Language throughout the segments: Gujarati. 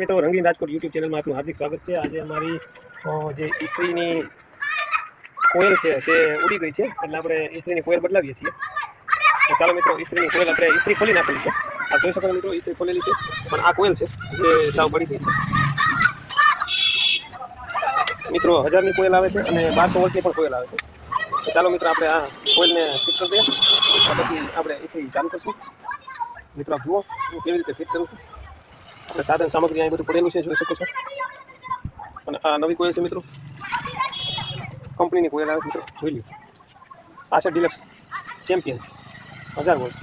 મિત્રો, રંગીન રાજકોટ યુટ્યુબ ચેનલમાં આપનું હાર્દિક સ્વાગત છે. આજે અમારી જે ઇસ્ત્રીની કોયલ છે તે ઉડી ગઈ છે. એટલે આપણે ઇસ્ત્રીની કોયલ બદલાવીએ છીએ. ચાલો મિત્રો, ઇસ્ત્રીની કોયલ આપણે ઇસ્ત્રી ખોલી નાખેલી છે. આ જોઈ શકો મિત્રો, ઇસ્ત્રી ખોલેલી છે. પણ આ કોયલ છે જે સાવ પડી ગઈ છે. મિત્રો, હજારની કોયલ આવે છે અને બારસો વોલ્ટની પણ કોયલ આવે છે. ચાલો મિત્રો, આપણે આ કોયલને ફિટ કરી દઈએ. પછી આપણે ઇસ્ત્રી ચાલુ કરશું. મિત્રો જુઓ, હું કેવી રીતે ફિટ કરું છું. આપણે સાધન સામગ્રી અહીં બધું પડેલું છે, જોઈ શકો છો. અને આ નવી કોયલ છે, મિત્રો. કંપનીની કોયલ આવે મિત્રો. જોઈ લ્યો. આ છે ડિલક્સ ચેમ્પિયન. હજાર વોલ્ટ.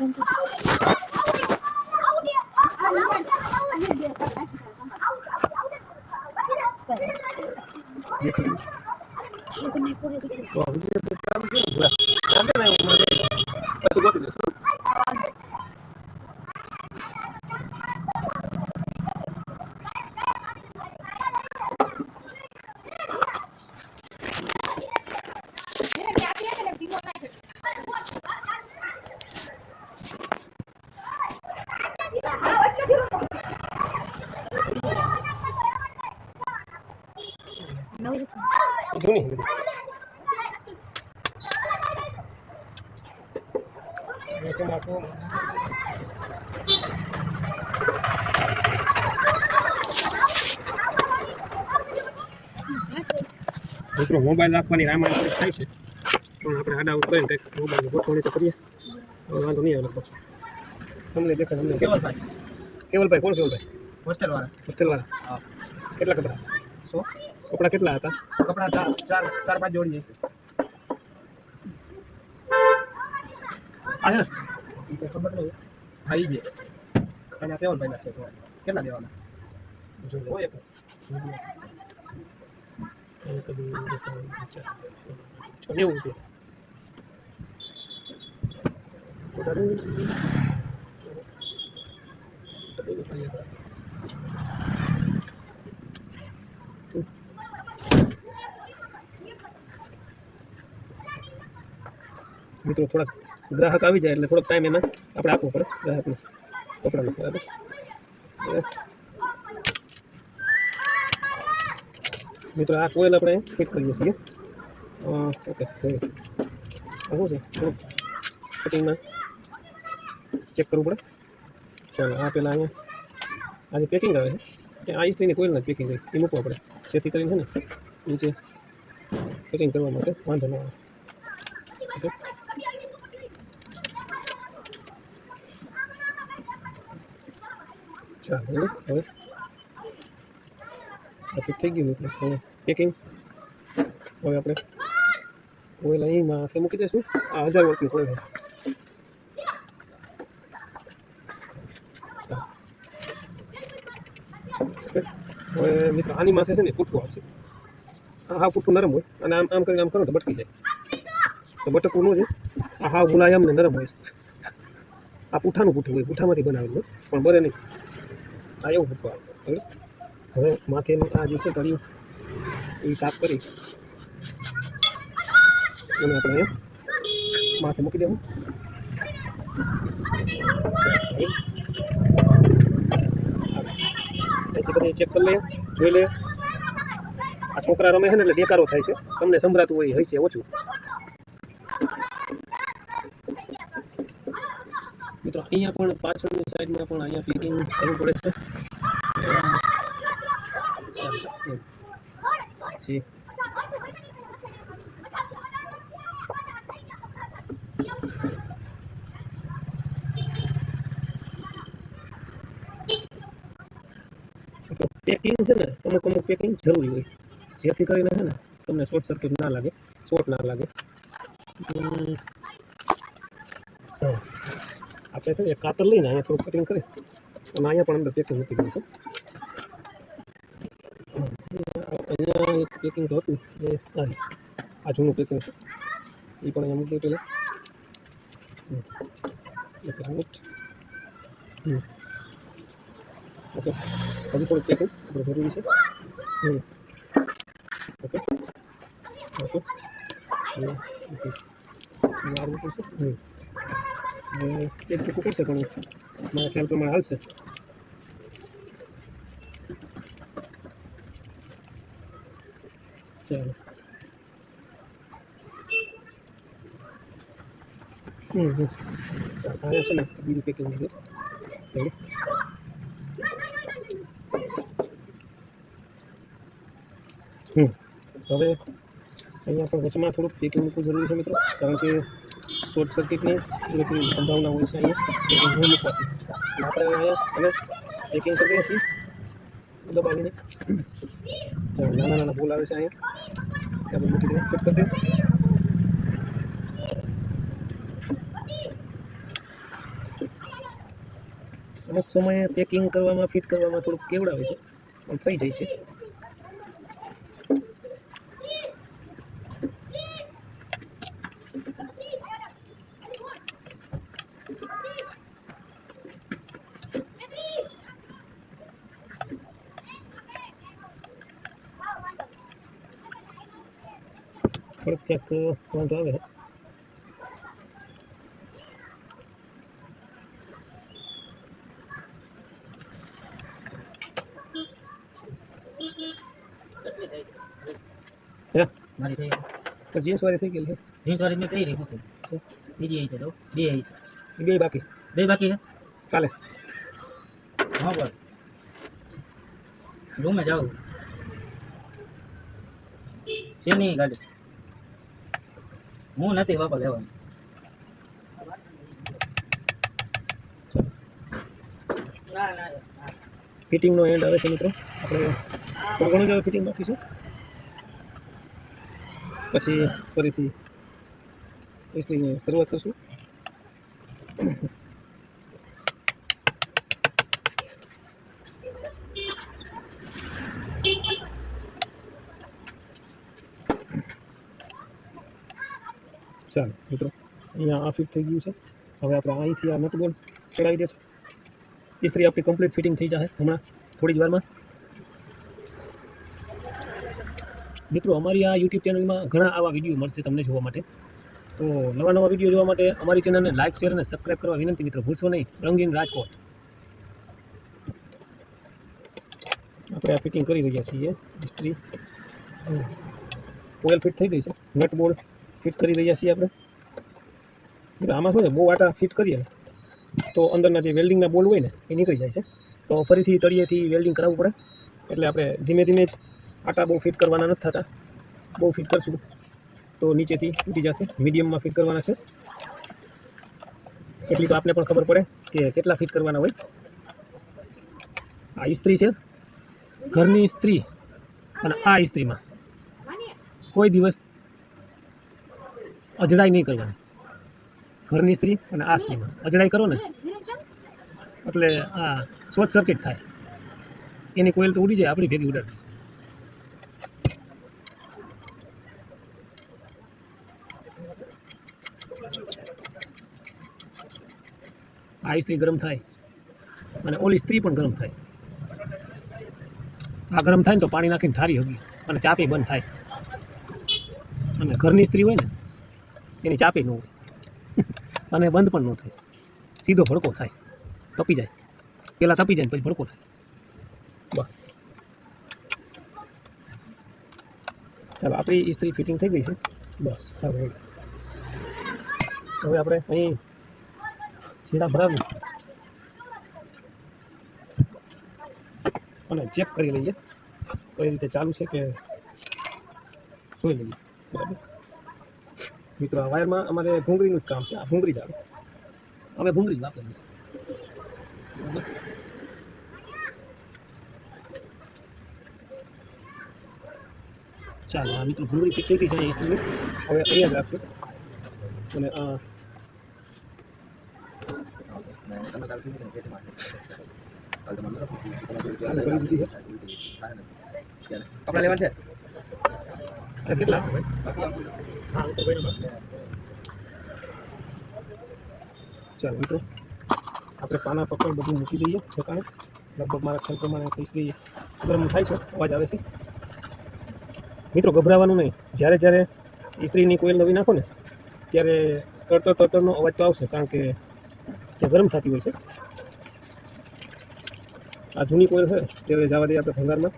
Thank વીડિયો તો ચાલુ છે ને જોયા. ચાલે ને એવું મને પછી ગોતી લઈશું જૂની. મિત્રો મોબાઈલ રાખવાની રામાયણ થાય છે. પણ આપણે આડા આઉટ કરીને કંઈક મોબાઈલ ગોઠવણી તો કરીએ. વાંધો નહીં આવે લગભગ. તમને દેખાય તમને કેવલભાઈ? કેવલભાઈ કોણ કેવલભાઈ? હોસ્ટેલવાળા. હોસ્ટેલવાળા. હા. કેટલા કપડા? શું? કપડા કેટલા હતા? કપડા ચાર ચાર પાંચ જોડી તો ખબર નહીં આવી ગયા. અને આ કેવલભાઈ ના છે કેટલા દેવાના? જોઈ લો. હોય એક એક, બે, ત્રણ, ચાર, છ, નેવું રૂપિયા મિત્રો, થોડાક ગ્રાહક આવી જાય એટલે થોડોક ટાઈમ એમાં આપણે આપવો પડે ગ્રાહકને કપડાનો, બરાબર. મિત્રો, આ કોઈલ આપણે ફિટ કરીએ છીએ. ઓકે શું છે? કટિંગમાં ચેક કરવું પડે. ચાલો, આ પહેલાં અહીંયા આજે પેકિંગ આવે છે, આ ઇસ્ત્રીની કોઈલના પેકિંગ હોય, એ મૂકવું પડે. જેથી કરીને છે ને, નીચે પેકિંગ કરવા માટે વાંધો ન આવે. ઓકે ચાલો હવે ફિટ થઈ ગયું મિત્રો. હવે પેકિંગ હવે આપણે ઓઇલ અહીં માથે મૂકી દઈશું. આ હજાર વોટની કોઈલ. હવે મિત્રો આની માથે છે ને પૂઠું આવશે. હા પૂઠું નરમ હોય. અને આમ આમ કરીને આમ કરો તો બટકી જાય. તો બટકવું ન છે આ હા ગુલાયમ ને નરમ હોય છે. આ પૂઠાનું પૂઠું હોય. પૂઠામાંથી બનાવેલું પણ બરે નહીં. આ એવું હવે માથેનું આ જે છે તળિયું, એ સાફ કરી અને આપણે માથે મૂકી દેવું. પછી ચેક કરી લઈએ, જોઈ લઈએ. આ છોકરા રમે છે ને એટલે બેકારો થાય છે. તમને સંભળાતું હોય એ હશે ઓછું. અહીંયા પણ પાછળની સાઈડમાં પણ અહીંયા ફિટિંગ કરવું પડે છે. પેકિંગ છે ને, અમુક અમુક પેકિંગ જરૂરી હોય. જેથી કરીને છે ને, તમને શોર્ટ સર્કિટ ના લાગે શોર્ટ ના લાગે. હમ. આપણે છે એક કાતર લઈને અહીંયા થોડું કટિંગ કરી. અને અહીંયા પણ અંદર પેકિંગ મૂકી દઈશું અહીંયા એક પેકિંગ તો હતું. એ, આ જૂનું પેકિંગ છે. એ પણ અહીંયા મૂકી પહેલાં એક મિનિટ ઓકે. હજી થોડું પેકિંગ આપણે જરૂરી છે. Okay okay. ઓકે. આ રીતનું છે હમ. સેટ ચૂકવું પડશે ઘણું મારા ખ્યાલ પ્રમાણે હાલશે ચાલો હમ હમ ચાલો હવે છે ને બીજું પેકિંગ છે રેડી હમ હવે અહીંયા પણ વચમાં થોડુંક પેકિંગ મૂકવું જરૂરી છે મિત્રો કારણ કે શોર્ટ સર્કિટની થોડી સંભાવના હોય છે અહીંયા. પેકિંગ મૂકવાથી આપણે અહીંયા અને પેકિંગ કરીએ છીએ. દબાવીને. નાના નાના ભૂલ આવે છે અહીંયા. આપણે મૂકી દઈએ. ફિટ કરી દઈએ. અમુક સમયે પેકિંગ કરવામાં ફિટ કરવામાં થોડુંક કેવડાવે છે. પણ થઈ જાય છે. ક્યાંક વાંધો આવે. હે? મારી થઈ તો જીએસ વાળી થઈ ગયેલી જીન્સ વાળી મેં કઈ રહી હતી? બીજી આવી છે તો. બે આવી છે. બે બાકી. બે બાકી છે? ચાલે. હા બોલ. રૂમે જાઉં શેની નહીં ગાડી? હું નથી બાપા લેવાનું. ફિટિંગનો એન્ડ આવે છે મિત્રો. આપણે થોડું ઘણું જ ફિટિંગ બાકી છે. પછી ફરીથી ઇસ્ત્રીની શરૂઆત કરશું. ચાલો, મિત્રો. અહીંયા આ ફિટ થઈ ગયું છે. હવે આપણે અહીંથી આ નટબોલ્ટ ચડાવી દઈશું ઇસ્ત્રી આપણી કમ્પ્લીટ ફિટિંગ થઈ જશે હમણાં થોડી જ વારમાં. મિત્રો, અમારી આ યુટ્યુબ ચેનલમાં ઘણા આવા વીડિયો મળશે તમને જોવા માટે. તો નવા નવા વીડિયો જોવા માટે અમારી ચેનલને લાઇક શેર અને સબસ્ક્રાઈબ કરવા વિનંતી મિત્રો. ભૂલશો નહીં. રંગીન રાજકોટ. આપણે આ ફિટિંગ કરી રહ્યા છીએ ઇસ્ત્રી ઓઇલ ફિટ થઈ ગઈ છે. નટ બોલ્ટ ફિટ કરી રહ્યા છીએ આપણે. એટલે આમાં શું છે, બહુ આટા ફિટ કરીએ તો અંદરના જે વેલ્ડિંગના બોલ હોય ને, એ નીકળી જાય છે. તો ફરીથી તળિયેથી વેલ્ડિંગ કરાવવું પડે. એટલે આપણે ધીમે ધીમે જ આટા બહુ ફિટ કરવાના નથી થતા. બહુ ફિટ કરશું. તો નીચેથી તૂટી જશે. મીડિયમમાં ફિટ કરવાના છે. એટલી તો આપને પણ ખબર પડે કે કેટલા ફિટ કરવાના હોય. આ ઇસ્ત્રી છે. ઘરની ઇસ્ત્રી અને આ ઇસ્ત્રીમાં કોઈ દિવસ અજડાઈ નહીં કરવાની. ઘરની સ્ત્રી અને આ સ્ત્રીમાં. અજડાઈ કરો ને. એટલે આ શોર્ટ સર્કિટ થાય. એની કોઈલ તો ઉડી જાય, આપણી ભેગી ઉડાડી આ સ્ત્રી ગરમ થાય અને ઓલી સ્ત્રી પણ ગરમ થાય. આ ગરમ થાય ને તો પાણી નાખીને ઠારી હગી અને ચાપી બંધ થાય. અને ઘરની સ્ત્રી હોય ને એની ચાપી ન હોય અને બંધ પણ ન થાય. સીધો ભડકો થાય. તપી જાય. પહેલાં તપી જાય પછી ભડકો થાય. બસ. ચાલો, આપણી ઇસ્ત્રી ફિટિંગ થઈ ગઈ છે. બસ હવે હવે આપણે અહીં છેડા ભરાવી અને ચેક કરી લઈએ. કઈ રીતે ચાલુ છે કે જોઈ લઈએ. બરાબર? મિત્રો, આ વાયરમાં અમારે ભૂંગળીનું જ કામ છે. આ ભૂંગળી જ આવે અમે ભૂંગળી જ વાપરીએ ચાલો, આ મિત્રો ભૂંગળી ફિટ જાય અહીંયા હવે અહીંયા જ રાખશું. અને આ ચાલુ કરી છે? કેટલા ચાલો મિત્રો આપણે પાના પકડ બધું મૂકી દઈએ દુકાને લગભગ મારા ખ્યાલ પ્રમાણે ઇસ્ત્રી ગરમ થાય છે અવાજ આવે છે. મિત્રો ગભરાવાનું નહીં. જ્યારે જ્યારે ઇસ્ત્રીની કોઈલ નવી નાખો ને ત્યારે તરતર તરતરનો અવાજ તો આવશે કારણ કે તે ગરમ થતી હોય છે. આ જૂની કોઈલ છે ત્યારે જવા દઈએ આપણે ભંગારમાં.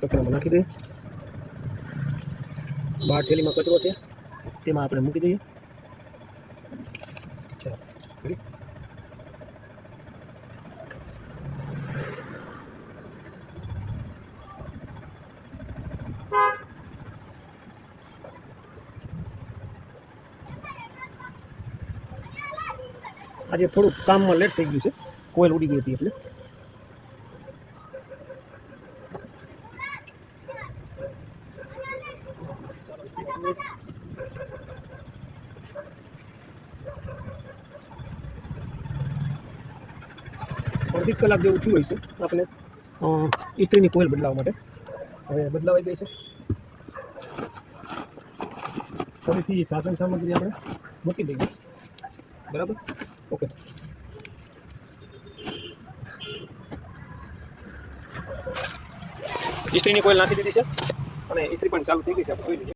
કચરામાં નાખી દઈએ. બહાર થેલીમાં કચરો છે, તેમાં આપણે મૂકી દઈએ. આજે થોડુંક કામમાં લેટ થઈ ગયું છે, કોયલ ઉડી ગઈ હતી એટલે. અડધી કલાક જેવું થયું હોય છે. આપણે ઇસ્ત્રીની કોઈલ બદલાવવા માટે. હવે બદલાવાઈ ગઈ છે. ફરીથી સાધન સામગ્રી આપણે મૂકી દઈએ. બરાબર? ઓકે ઇસ્ત્રીની કોઈલ નાખી દીધી છે. અને ઇસ્ત્રી પણ ચાલુ થઈ ગઈ છે. આપણે